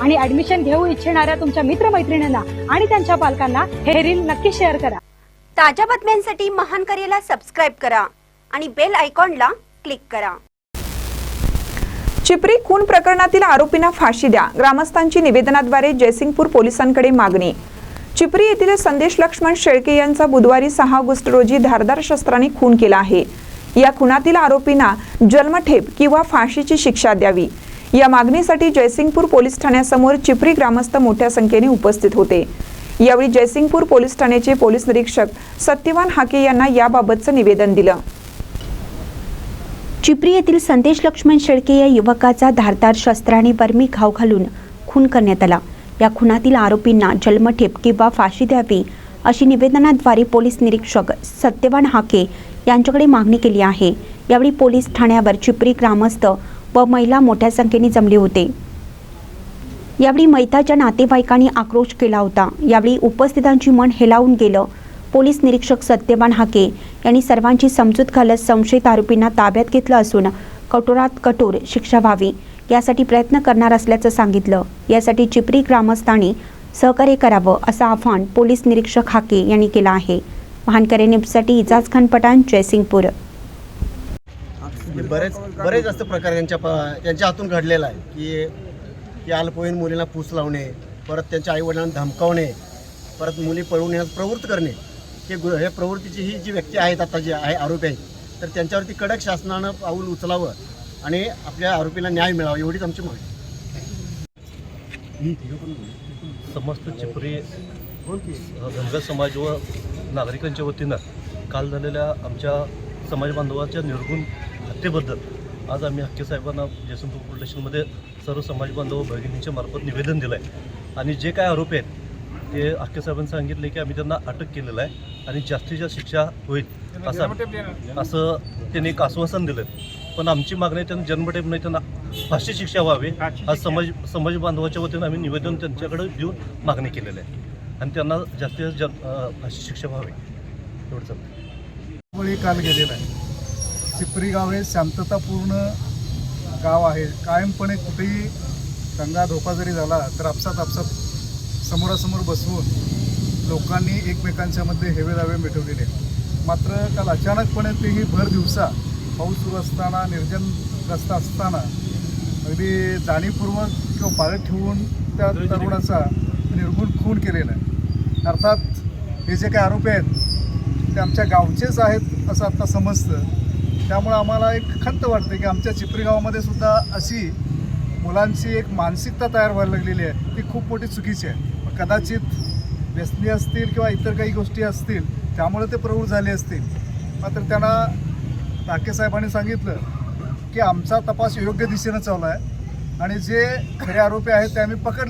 आणि ऍडमिशन घेऊ इच्छिणाऱ्या तुमच्या मित्रमैत्रिणींना आणि त्यांच्या पालकांना हे रील नक्की शेअर करा. ताज्या बातम्यांसाठी महान करेला सबस्क्राईब करा आणि बेल आयकॉनला क्लिक करा. चिपरी खून प्रकरणातील आरोपींना फाशी द्या. ग्रामस्थांची निवेदनाद्वारे जयसिंगपूर पोलिसांकडे मागणी. चिपरी येथील संदेश लक्ष्मण शेळके यांचा बुधवारी सहा ऑगस्ट रोजी धारदार शस्त्राने खून केला आहे. या खुनातील आरोपींना जन्मठेप किंवा फाशीची शिक्षा द्यावी. या मागणीसाठी जयसिंगपूर पोलीस ठाण्यासमोर चिपरी ग्रामस्थ मोठ्या संख्येने उपस्थित होते. यावेळी जयसिंगपूर पोलीस ठाण्याचे पोलीस निरीक्षक सत्यवान हाके यांना याबाबतचं निवेदन दिलं. चिपरी येथील संदेश लक्ष्मण शेळके या युवकाचा धारदार शस्त्राने बर्मी घाव घालून खून करण्यात आला. या खुनातील आरोपींना जन्मठेप किंवा फाशी द्यावी अशी निवेदनाद्वारे पोलीस निरीक्षक सत्यवान हाके यांच्याकडे मागणी केली आहे. यावेळी पोलीस ठाण्यावर चिपरी ग्रामस्थ व महिला मोठ्या संख्येने जमले होते. यावेळी मैताच्या नातेवाईकांनी आक्रोश केला होता. यावेळी उपस्थितांची मन हेलावून गेलं. पोलीस निरीक्षक सत्यवान हाके यांनी सर्वांची समजूत घालत संशयित आरोपींना ताब्यात घेतलं असून कठोरात कठोर शिक्षा व्हावी यासाठी प्रयत्न करणार असल्याचं सांगितलं. यासाठी चिपरी ग्रामस्थांनी सहकार्य करावं असं आव्हान पोलीस निरीक्षक हाके यांनी केलं आहे. महानकरे न्यूजसाठी इजाज खान पठाण जयसिंगपूर. बरेच बरेच जास्त प्रकार यांच्या प- यांच्या हातून घडलेला आहे की की अल्पवयीन मुलींना पूस लावणे परत त्यांच्या आईवडिलांना धमकावणे परत मुली पळवून येण्यास प्रवृत्त करणे हे गु हे प्रवृत्तीची ही जी व्यक्ती आहेत आता जी आहे आरोपी आहेत तर त्यांच्यावरती कडक शासनानं पाऊल उचलावं आणि आपल्या आरोपीला न्याय मिळावा एवढीच आमची मागणी समस्त चिपरी धनगर समाज व नागरिकांच्या वतीनं काल झालेल्या आमच्या समाज बांधवाच्या निर्गुण हत्येबद्दल. आज आम्ही हक्के साहेबांना जयसिंगपूर पोलीस स्टेशनमध्ये सर्व समाज बांधव भगिनींच्या मार्फत निवेदन दिलं आहे आणि जे काय आरोपी आहेत ते हक्के साहेबांनी सांगितले की आम्ही त्यांना अटक केलेलं आहे आणि जास्तीत जास्त शिक्षा होईल असं असं त्यांनी एक आश्वासन दिलं पण आमची मागणी आहे त्यांना जन्मठेप नाही त्यांना फाशी शिक्षा व्हावी आज समाज समाज बांधवाच्या वतीनं आम्ही निवेदन त्यांच्याकडे देऊन मागणी केलेलं आहे. आणि त्यांना जास्तीत जास्त फाशी शिक्षा व्हावी. एवढंच बळी काल गेलेला आहे. चिपरी गाव हे शांततापूर्ण गाव आहे. कायमपणे कुठेही दंगा धोका जरी झाला तर आपसात आपसात समोरासमोर बसवून लोकांनी एकमेकांच्यामध्ये हेवे दावे मिटवलेले मात्र काल अचानकपणे तेही भर दिवसा पाऊस सुरू असताना निर्जन रस्ता असताना अगदी जाणीवपूर्वक किंवा पाळत ठेवून त्या तरुणाचा निर्गुण खून केलेला आहे. अर्थात हे जे काही आरोपी आहेत ते आमच्या गावचेच आहेत असं आता समजतं. त्यामुळं आम्हाला एक खंत वाटते की आमच्या चिपरी गावामध्ये सुद्धा अशी मुलांची एक मानसिकता तयार व्हायला लागलेली आहे. ती खूप मोठी चुकीची आहे. कदाचित व्यसनी असतील किंवा इतर काही गोष्टी असतील त्यामुळे ते प्रवृत्त झाले असतील. मात्र त्यांना राकेश साहेबांनी सांगितलं की आमचा तपास योग्य दिशेनं चालला आहे आणि जे खरे आरोपी आहेत ते आम्ही पकडले